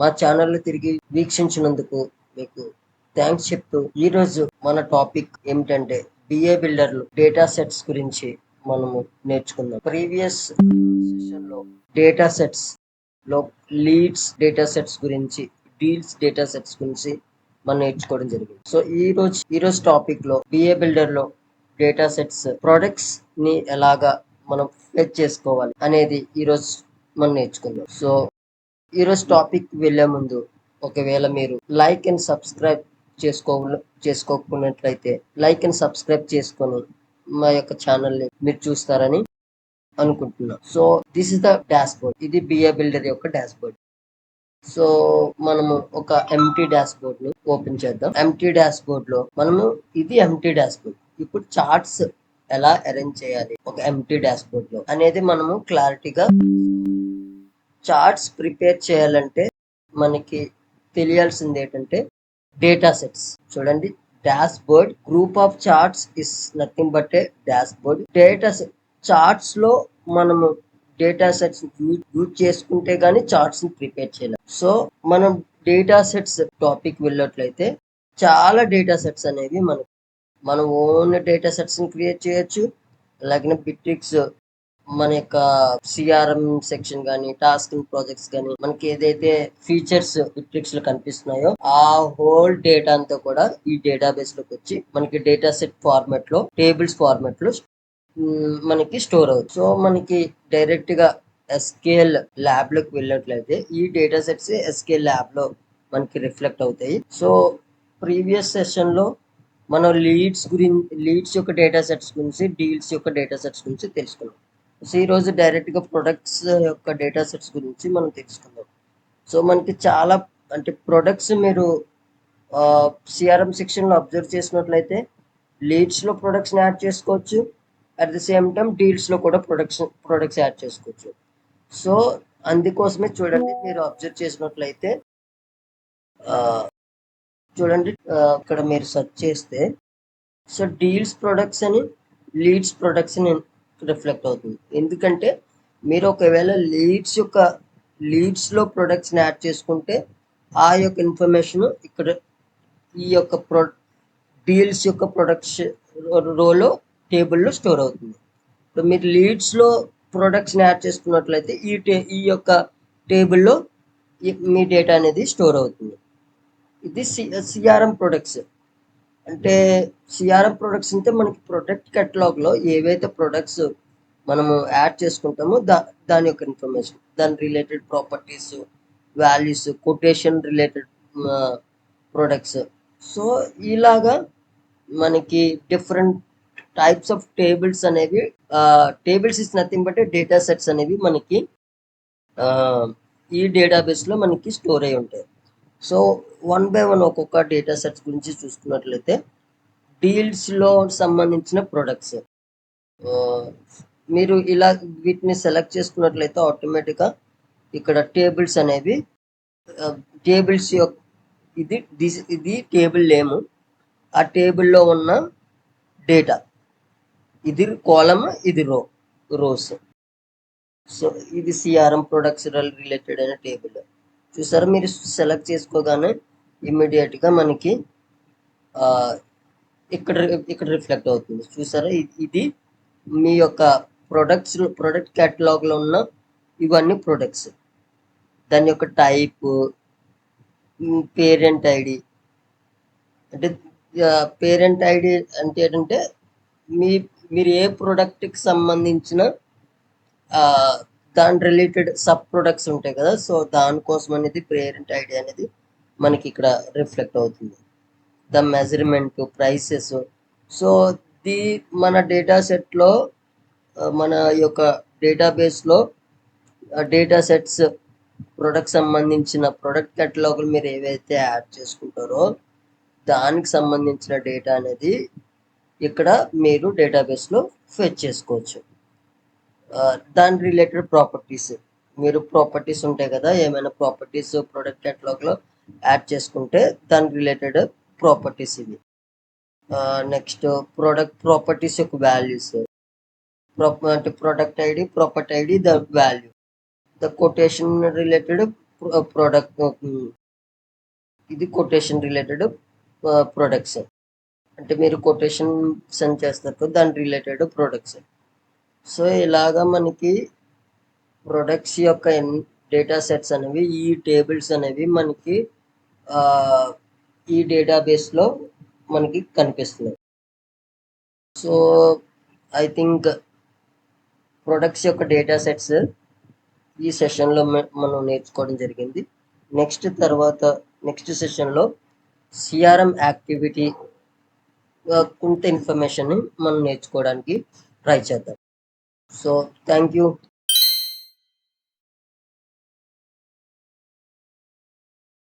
మా ఛానల్ తిరిగి వీక్షించినందుకు మీకు థ్యాంక్స్ చెప్తూ ఈరోజు మన టాపిక్ ఏమిటంటే బిఏ బిల్డర్లు డేటా సెట్స్ గురించి మనము నేర్చుకుందాం. ప్రీవియస్ సెషన్లో డేటా సెట్స్లో లీడ్స్ డేటా సెట్స్ గురించి డీల్స్ డేటా సెట్స్ గురించి మనం నేర్చుకోవడం జరిగింది. సో ఈ రోజు ఈ రోజు టాపిక్లో బిఏ బిల్డర్లో డేటా సెట్స్ ప్రొడక్ట్స్ని ఎలాగా మనం ఫెచ్ చేసుకోవాలి అనేది ఈ రోజు మనం నేర్చుకుందాం. సో ఈరోజు టాపిక్ వెళ్ళే ముందు ఒకవేళ మీరు లైక్ అండ్ సబ్స్క్రైబ్ చేసుకో చేసుకోకున్నట్లయితే లైక్ అండ్ సబ్స్క్రైబ్ చేసుకొని మా యొక్క ఛానల్ని మీరు చూస్తారని అనుకుంటున్నా. So this is the dashboard ఇది బిఏ బిల్డర్ యొక్క డాష్ బోర్డ్ సో మనము ఒక ఎంటీ డాష్ బోర్డ్ని ఓపెన్ చేద్దాం. ఎంటీ డాష్ బోర్డ్లో మనము ఇది ఎంటీ డాష్ బోర్డ్ ఇప్పుడు చార్ట్స్ ఎలా అరేంజ్ చేయాలి ఒక ఎంటీ డాష్ బోర్డ్లో అనేది మనము క్లారిటీగా చార్ట్స్ ప్రిపేర్ చేయాలంటే మనకి తెలియాల్సింది ఏంటంటే డేటా సెట్స్ చూడండి dashboard group of charts is nothing but a dashboard data చార్ట్స్లో మనము డేటా సెట్స్ యూజ్ చేసుకుంటే గానీ చార్ట్స్ని ప్రిపేర్ చేయలేం. సో మనం డేటా సెట్స్ టాపిక్ వెళ్ళినట్లయితే చాలా డేటా సెట్స్ అనేవి మనకు మనం ఓన్ డేటా సెట్స్ని క్రియేట్ చేయొచ్చు. అలాగే బిట్రిక్స్ మన యొక్క సిఆర్ఎం సెక్షన్ కానీ టాస్క్ ప్రాజెక్ట్స్ కానీ మనకి ఏదైతే ఫీచర్స్ బిట్రిక్స్లో కనిపిస్తున్నాయో ఆ హోల్ డేటా అంతా కూడా ఈ డేటాబేస్లోకి వచ్చి మనకి డేటా సెట్ ఫార్మాట్లో టేబుల్స్ ఫార్మాట్లో మనకి స్టోర్ అవుతుంది. సో మనకి డైరెక్ట్గా ఎస్కేఎల్ ల్యాబ్లోకి వెళ్ళినట్లయితే ఈ డేటా సెట్స్ ఎస్కేఎల్ ల్యాబ్లో మనకి రిఫ్లెక్ట్ అవుతాయి. సో ప్రీవియస్ సెషన్లో మనం లీడ్స్ గురించి లీడ్స్ యొక్క డేటా సెట్స్ గురించి డీల్స్ యొక్క డేటా సెట్స్ గురించి తెలుసుకున్నాం. సో ఈ రోజు ప్రొడక్ట్స్ యొక్క డేటా సెట్స్ గురించి మనం తెలుసుకుందాం. సో మనకి చాలా అంటే ప్రొడక్ట్స్ మీరు సిఆర్ఎం సెక్షన్లో అబ్జర్వ్ చేసినట్లయితే లీడ్స్లో ప్రొడక్ట్స్ని యాడ్ చేసుకోవచ్చు. అట్ ది సేమ్ టైం డీల్స్లో కూడా ప్రొడక్ట్స్ ప్రొడక్ట్స్ యాడ్ చేసుకోవచ్చు. సో అందుకోసమే చూడండి మీరు అబ్జర్వ్ చేసినట్లయితే చూడండి ఇక్కడ మీరు సెర్చ్ చేస్తే సో డీల్స్ ప్రొడక్ట్స్ అని లీడ్స్ ప్రొడక్ట్స్ అని రిఫ్లెక్ట్ అవుతుంది. ఎందుకంటే మీరు ఒకవేళ లీడ్స్ యొక్క లీడ్స్లో ప్రొడక్ట్స్ని యాడ్ చేసుకుంటే ఆ యొక్క ఇన్ఫర్మేషన్ ఇక్కడ ఈ యొక్క ప్రో డీల్స్ యొక్క ప్రొడక్ట్స్ రోలో టేబుల్లో స్టోర్ అవుతుంది. ఇప్పుడు మీరు లీడ్స్లో ప్రొడక్ట్స్ని యాడ్ చేసుకున్నట్లయితే ఈ టే ఈ యొక్క టేబుల్లో మీ డేటా అనేది స్టోర్ అవుతుంది. ఇది సి సిఆర్ఎం ప్రొడక్ట్స్. అంటే సిఆర్ఎం ప్రొడక్ట్స్ అంటే మనకి ప్రొడక్ట్ కేటలాగ్లో ఏవైతే ప్రొడక్ట్స్ మనము యాడ్ చేసుకుంటామో దా దాని యొక్క ఇన్ఫర్మేషన్ దాని related properties values quotation related products so ఇలాగా మనకి డిఫరెంట్ టైప్స్ ఆఫ్ టేబుల్స్ అనేవి tables is nothing but data sets అనేవి మనకి ఈ డేటాబేస్లో మనకి స్టోర్ అయి ఉంటాయి. సో వన్ బై వన్ ఒక్కొక్క డేటా సెట్స్ గురించి చూసుకున్నట్లయితే డీల్స్లో సంబంధించిన ప్రొడక్ట్స్ మీరు ఇలా వీటిని సెలెక్ట్ చేసుకున్నట్లయితే ఆటోమేటిక్గా ఇక్కడ టేబుల్స్ అనేవి టేబుల్స్ యొక్క ఇది దిస్- ఇది టేబుల్ నేము ఆ టేబుల్లో ఉన్న డేటా ఇది కాలమ్ ఇది రో రోస్ సో ఇది సిఆర్ఎం ప్రొడక్ట్స్ రిలేటెడ్ అయిన టేబుల్ చూసారా? మీరు సెలెక్ట్ చేసుకోగానే ఇమ్మీడియట్గా మనకి ఇక్కడ ఇక్కడ రిఫ్లెక్ట్ అవుతుంది. చూసారా? ఇది మీ యొక్క ప్రొడక్ట్స్ ప్రొడక్ట్ క్యాటలాగ్లో ఉన్న ఇవన్నీ ప్రొడక్ట్స్ దాని యొక్క టైప్ పేరెంట్ ఐడి అంటే పేరెంట్ ఐడి అంటే ఏంటంటే మీ మీరు ఏ ప్రోడక్ట్కి సంబంధించిన దాని రిలేటెడ్ సబ్ ప్రొడక్ట్స్ ఉంటాయి కదా సో దానికోసం అనేది పేరెంట్ ఐడి అనేది మనకి ఇక్కడ రిఫ్లెక్ట్ అవుతుంది. The measurement prices so the మన డేటా సెట్లో మన యొక్క డేటాబేస్లో డేటా సెట్స్ ప్రొడక్ట్ సంబంధించిన ప్రొడక్ట్ కేటలాగులు మీరు ఏవైతే యాడ్ చేసుకుంటారో దానికి సంబంధించిన డేటా అనేది ఇక్కడ మీరు డేటాబేస్లో ఫెచ్ చేసుకోవచ్చు. దాని రిలేటెడ్ ప్రాపర్టీస్ మీరు ప్రాపర్టీస్ ఉంటాయి కదా ఏమైనా ప్రాపర్టీస్ ప్రొడక్ట్ కేటలాగ్ యాడ్ చేసుకుంటే దాని రిలేటెడ్ ప్రాపర్టీస్ ఇవి. నెక్స్ట్ ప్రోడక్ట్ ప్రాపర్టీస్ యొక్క వాల్యూస్ అంటే product ID property ID the value the quotation related product ఇది కొటేషన్ రిలేటెడ్ ప్రొడక్ట్స్ అంటే మీరు కొటేషన్ సెండ్ చేస్తారు దాని రిలేటెడ్ ప్రొడక్ట్స్ సో ఇలాగా మనకి ప్రొడక్ట్స్ యొక్క డేటా సెట్స్ అనేవి ఈ టేబుల్స్ అనేవి మనకి ఈ డేటాబేస్లో మనకి కనిపిస్తున్నాయి. సో ఐ థింక్ ప్రొడక్ట్స్ యొక్క డేటా సెట్స్ ఈ సెషన్లో మనం నేర్చుకోవడం జరిగింది. నెక్స్ట్ తర్వాత నెక్స్ట్ సెషన్లో సిఆర్ఎం యాక్టివిటీ కొంత ఇన్ఫర్మేషన్ మనం నేర్చుకోవడానికి ట్రై చేద్దాం. So thank you.